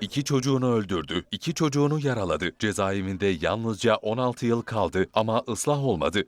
İki çocuğunu öldürdü, iki çocuğunu yaraladı. Cezaevinde yalnızca 16 yıl kaldı ama ıslah olmadı.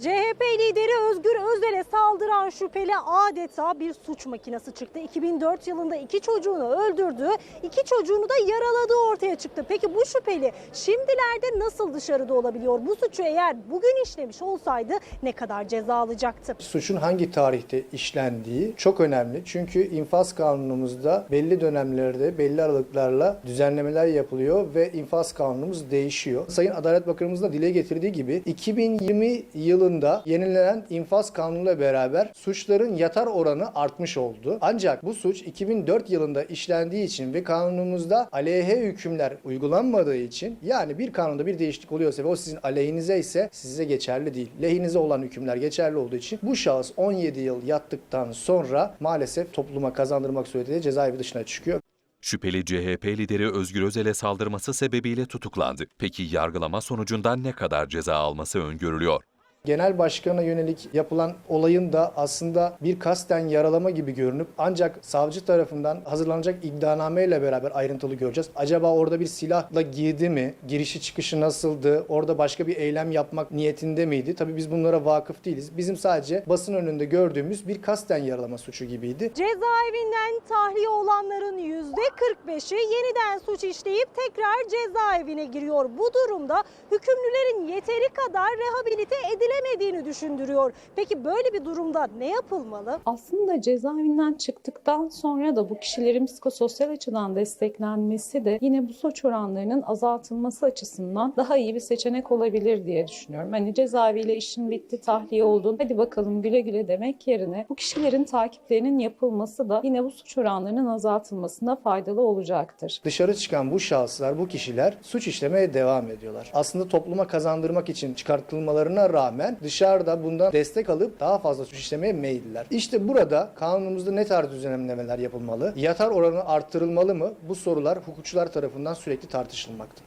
CHP lideri Özgür Özel'e saldıran şüpheli adeta bir suç makinesi çıktı. 2004 yılında iki çocuğunu öldürdü, iki çocuğunu da yaraladığı ortaya çıktı. Peki bu şüpheli şimdilerde nasıl dışarıda olabiliyor? Bu suçu eğer bugün işlemiş olsaydı ne kadar ceza alacaktı? Suçun hangi tarihte işlendiği çok önemli. Çünkü infaz kanunumuzda belli dönemlerde belli aralıklarla düzenlemeler yapılıyor ve infaz kanunumuz değişiyor. Sayın Adalet Bakanımız da dile getirdiği gibi 2020 yılında yenilenen infaz kanunuyla beraber suçların yatar oranı artmış oldu. Ancak bu suç 2004 yılında işlendiği için ve kanunumuzda aleyhe hükümler uygulanmadığı için yani bir kanunda bir değişiklik oluyorsa ve o sizin aleyhinize ise size geçerli değil. Lehinize olan hükümler geçerli olduğu için bu şahıs 17 yıl yattıktan sonra maalesef topluma kazandırmak suretiyle cezaevi dışına çıkıyor. Şüpheli CHP lideri Özgür Özel'e saldırması sebebiyle tutuklandı. Peki yargılama sonucunda ne kadar ceza alması öngörülüyor? Genel başkana yönelik yapılan olayın da aslında bir kasten yaralama gibi görünüp ancak savcı tarafından hazırlanacak iddianame ile beraber ayrıntılı göreceğiz. Acaba orada bir silahla girdi mi? Girişi çıkışı nasıldı? Orada başka bir eylem yapmak niyetinde miydi? Tabii biz bunlara vakıf değiliz. Bizim sadece basın önünde gördüğümüz bir kasten yaralama suçu gibiydi. Cezaevinden tahliye olanların %45'i yeniden suç işleyip tekrar cezaevine giriyor. Bu durumda hükümlülerin yeteri kadar rehabilite edilemediğini düşündürüyor. Peki böyle bir durumda ne yapılmalı? Aslında cezaevinden çıktıktan sonra da bu kişilerin psikososyal açıdan desteklenmesi de yine bu suç oranlarının azaltılması açısından daha iyi bir seçenek olabilir diye düşünüyorum. Hani cezaeviyle işin bitti, tahliye oldun, hadi bakalım güle güle demek yerine bu kişilerin takiplerinin yapılması da yine bu suç oranlarının azaltılmasına faydalı olacaktır. Dışarı çıkan bu şahıslar, bu kişiler suç işlemeye devam ediyorlar. Aslında topluma kazandırmak için çıkartılmalarına rağmen dışarıda bundan destek alıp daha fazla suç işlemeye meyilliler. İşte burada kanunumuzda ne tarz düzenlemeler yapılmalı? Yatar oranı arttırılmalı mı? Bu sorular hukukçular tarafından sürekli tartışılmakta.